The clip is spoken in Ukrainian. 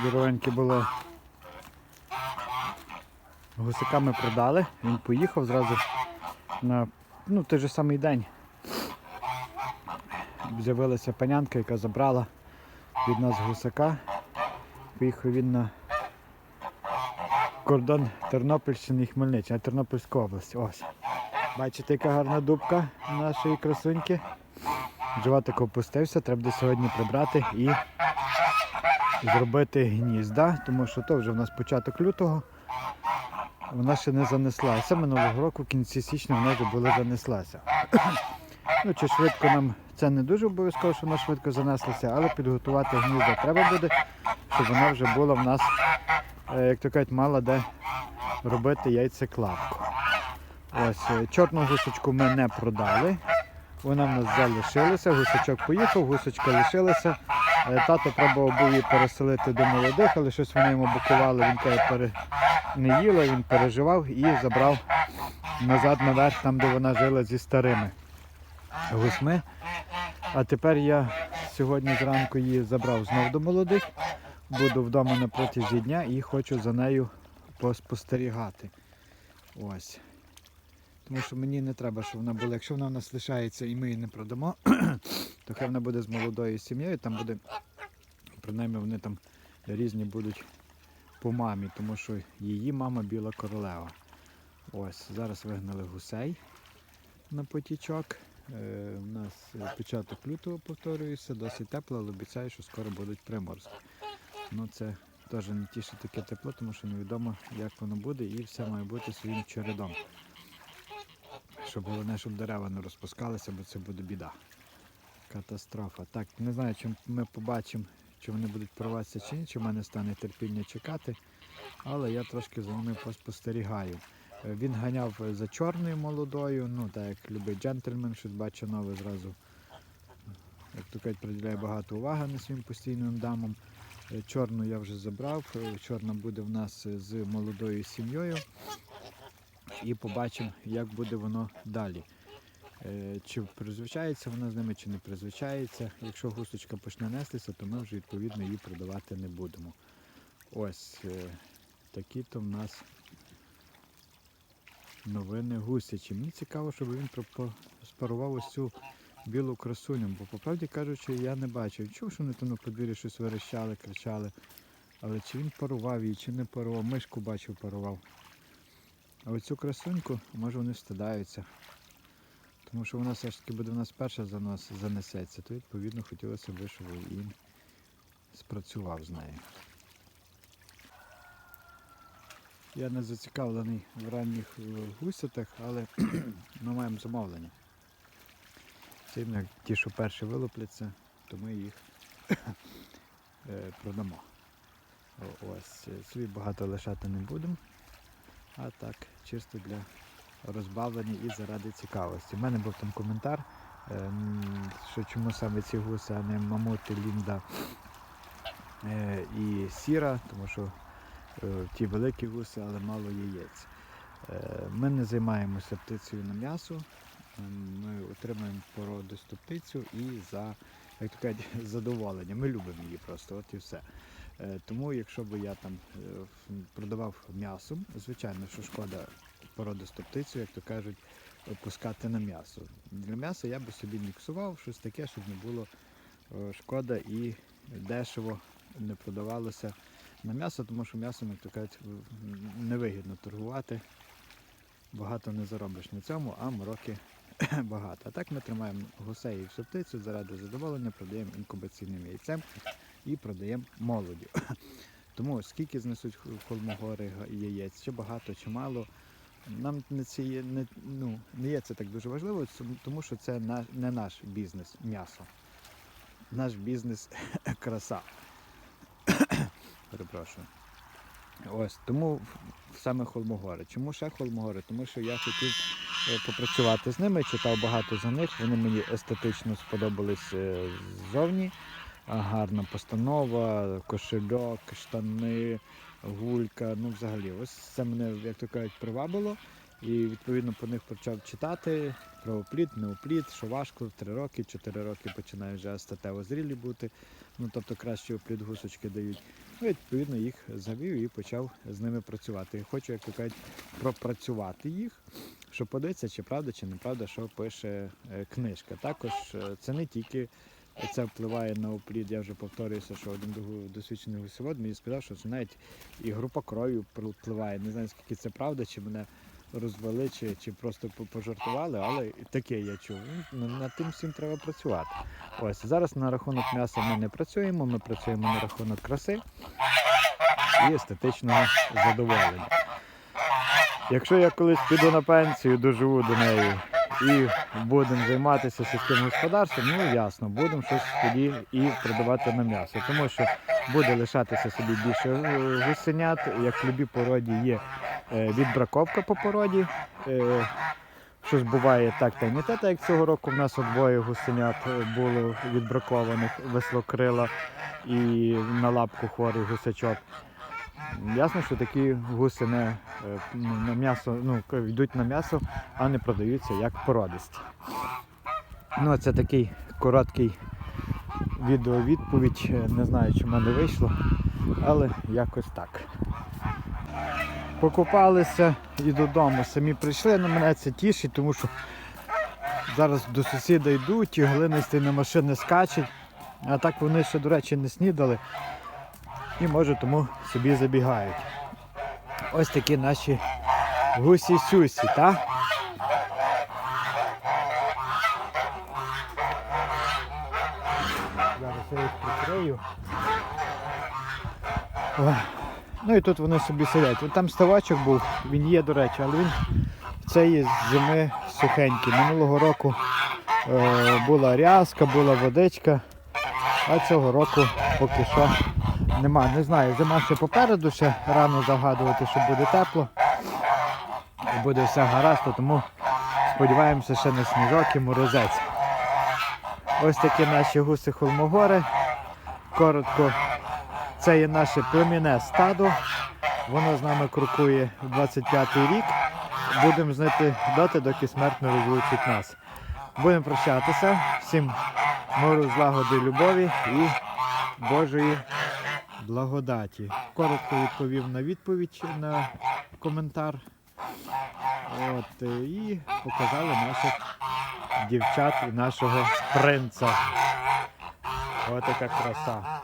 Здоровеньке було. Гусака ми продали, він поїхав зразу на ну, той же самий день. З'явилася панянка, яка забрала від нас гусака. Поїхав він на кордон Тернопільщини і Хмельниччини, Тернопільська область. Ось. Бачите, яка гарна дубка нашої красуньки. Животик опустився, треба сьогодні прибрати і зробити гнізда, тому що то вже в нас початок лютого. Вона ще не занеслася. Минулого року, в кінці січня, вона вже була занеслася. ну, чи швидко нам це не дуже обов'язково, що вона швидко занеслася, але підготувати гнізда треба буде, щоб вона вже була в нас, е, як то кажуть, мала де робити яйцекладку. Ось, е, чорну гусочку ми не продали. Вона в нас залишилася, гусачок поїхав, гусочка лишилася. Е, Тато пробував був її переселити до молодих, але щось вони йому бокували, він каже, пере... не їла, він переживав і забрав назад наверх, там, де вона жила зі старими гусьми. А тепер я сьогодні зранку її забрав знов до молодих. Буду вдома на протязі дня і хочу за нею поспостерігати. Ось. Тому що мені не треба, щоб вона була. Якщо вона в нас лишається і ми її не продамо, то хай вона буде з молодою сім'єю, там буде, принаймні вони там різні будуть по мамі, тому що її мама біла королева. Ось, зараз вигнали гусей на потічок. Е, у нас початок лютого повторюється, досить тепло, але обіцяю, що скоро будуть приморозки. Ну це теж не тіше таке тепло, тому що невідомо, як воно буде, і все має бути своїм чередом. Щоб головне, щоб дерева не розпускалися, бо це буде біда. Катастрофа. Так, не знаю, чи ми побачимо, чи вони будуть порватися чи ні, чи в мене стане терпіння чекати. Але я трошки за ними поспостерігаю. Е, Він ганяв за чорною молодою, ну так як любить джентльмен, щось бачу нове зразу. Як то кажуть, приділяє багато уваги на своїм постійним дамам. Е, Чорну я вже забрав. е, Чорна буде в нас з молодою сім'єю. І побачимо, як буде воно далі. Е, Чи призвичається вона з ними, чи не призвичається. Якщо гусочка почне нестися, то ми вже відповідно її продавати не будемо. Ось е, такі то в нас новини гусячі. Мені цікаво, щоб він спарував ось цю білу красуню, бо по правді кажучи, я не бачив. Чув, що вони там на подвір'ї щось верещали, кричали. Але чи він парував її, чи не парував, мишку бачив, парував. А оцю красуньку, може вони встидаються. Тому що вона все ж таки буде в нас перша за нас занесеться, то відповідно хотілося б, щоб він спрацював з нею. Я не зацікавлений в ранніх е, гусятах, але ми маємо замовлення. Сильно ті, що перші вилупляться, то ми їх е, продамо. Ось, е, собі багато лишати не будемо. А так, чисто для розбавлення і заради цікавості. У мене був там коментар, ем, що чому саме ці гуси, а не мамути, лінда е, і сіра, тому що е, ті великі гуси, але мало яєць. Е, Ми не займаємося птицею на м'ясо. Ем, Ми отримуємо породисту птицю і за як то кажуть, задоволення. Ми любимо її просто, от і все. Тому, якщо б я там продавав м'ясо, звичайно, що шкода породисту птицю, як то кажуть, пускати на м'ясо. Для м'яса я би собі міксував щось таке, щоб не було е, шкода і дешево не продавалося на м'ясо, тому що м'ясом, як то кажуть, невигідно торгувати. Багато не заробиш на цьому, а мороки багато. А так ми тримаємо гусей і всю птицю заради задоволення, продаємо інкубаційним яйцем і продаємо молоддю. Тому скільки знесуть холмогори яєць, чи багато, чи мало, нам не, ці, є- не, ну, не є це так дуже важливо, тому що це не наш бізнес м'ясо. Наш бізнес краса. Перепрошую. Ось тому саме холмогори. Чому ще холмогори? Тому що я хотів е, попрацювати з ними, читав багато за них. Вони мені естетично сподобались е, ззовні. Гарна постанова, кошельок, штани, гулька. Ну, взагалі, ось це мене, як то кажуть, привабило. І відповідно по них почав читати про опліт, неопліт, що важко, 3 роки, 4 роки починають вже статево зрілі бути. Ну тобто краще опліт гусочки дають. Ну, відповідно, їх завів і почав з ними працювати. І хочу, як то кажуть, пропрацювати їх, щоб подивитися, чи правда, чи неправда, що пише е, книжка. Також е, це не тільки це впливає на оплід. Я вже повторююся, що один досвідчений гусевод мені сказав, що це навіть і група крові впливає. Не знаю, скільки це правда, чи мене розвели, чи, чи просто пожартували, але таке я чув. Ну, Над тим всім треба працювати. Ось зараз на рахунок м'яса ми не працюємо, ми працюємо на рахунок краси і естетичного задоволення. Якщо я колись піду на пенсію, доживу до неї і будемо займатися сільським господарством, ну ясно, будемо щось тоді і продавати на м'ясо. Тому що буде лишатися собі більше е, гусенят, як в любій породі є е, відбраковка по породі. Е, Щось буває так та й не те, так як цього року в нас двоє гусенят було відбракованих веслокрила і на лапку хворий гусачок. Ясно, що такі гуси не е, ну, на м'ясо, ну, йдуть на м'ясо, а не продаються як породисті. Ну, це такий короткий відеовідповідь. Е, Не знаю, чи в мене вийшло, але якось так. Покупалися і додому. Самі прийшли, на мене це тішить, тому що зараз до сусіда йдуть, і глинисті на машини скачуть. А так вони ще, до речі, не снідали і може тому собі забігають. Ось такі наші гусі-сюсі, так? Зараз я їх прикрию. Ну і тут вони собі сидять. От там ставачок був, він є, до речі, але він цієї зими сухенький. Минулого року е, була рязка, була водичка, а цього року поки що нема. Не знаю, зима ще попереду, ще рано загадувати, що буде тепло. Буде все гаразд, тому сподіваємося ще на сніжок і морозець. Ось такі наші гуси холмогори. Коротко, це є наше племінне стадо. Воно з нами крокує 25-й рік. Будемо знати доти, доки смерть не розлучить нас. Будемо прощатися. Всім миру, злагоди, любові і Божої благодаті. Коротко відповів на відповідь на коментар. От, е, і показали наших дівчат і нашого принца. Ось така краса.